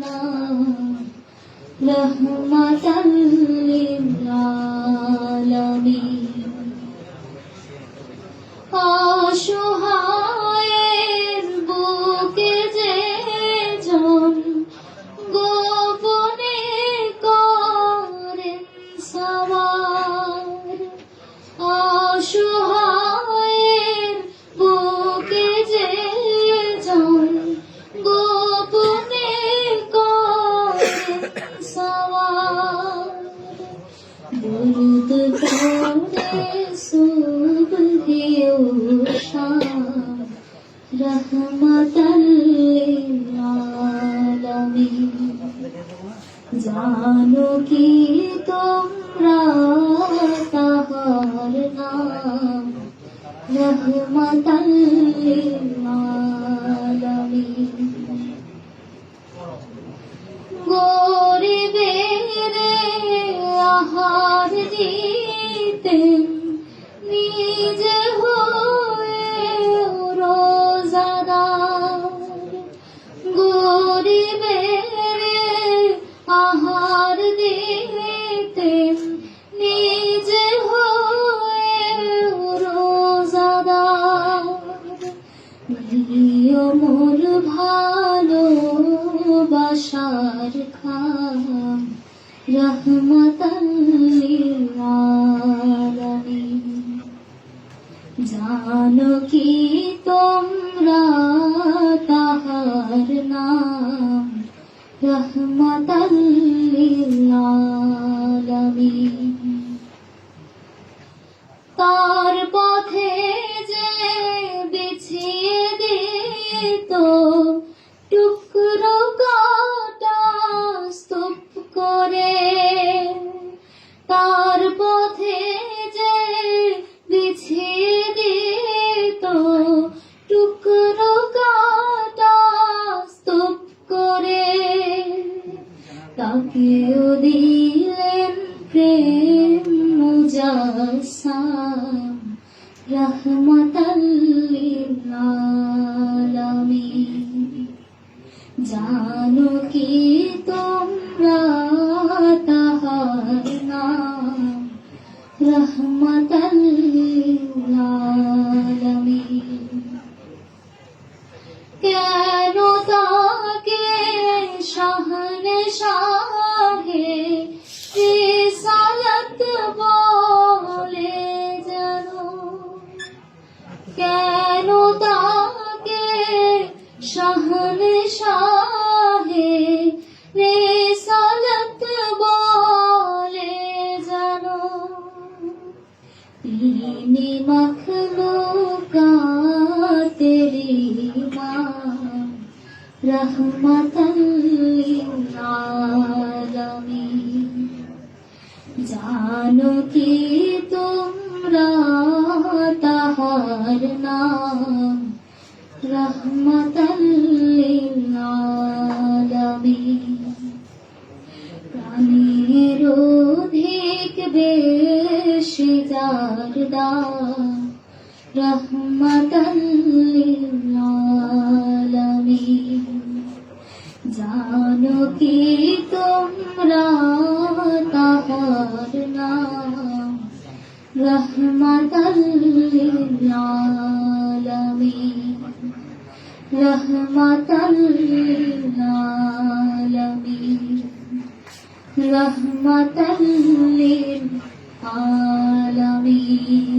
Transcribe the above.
তাহার নাম রহমতাল জানো কি তোমরা তাহার নাম? রহমতাল নিজে হয়ে রোজাদার মোর রহমতাল্লিল আলামিন। জানো তোমরা তাহার নাম রহমতাল্লিল দিত টুকরো কাটা স্তূপ করে, তার পথে যে বিছিয়ে দিত, টুকরো কাটা স্তূপ করে তাকেও দিলেন প্রেম মুজাসাম রহমতাল্লিল আলামিন জানো কি তোমরা তাহার নাম? রহমতাল্লিল কেন তাকে শাহনে শাহে শাহনে শাহে রে রিসালত বলে জানো, তিনি মখলুকাতের ইমাম রহমতাল্লিল আলামিন জানো কি তোমরা তাহার নাম? আলামিন প্রাণের অধিক বেশি রহমতাল্লিল আলামিন জানো কি তোমরা তাহার নাম? রহমতাল্লিল আলামিন রহমতাল্লিল আলামিন রহমতাল্লিল আলামিন।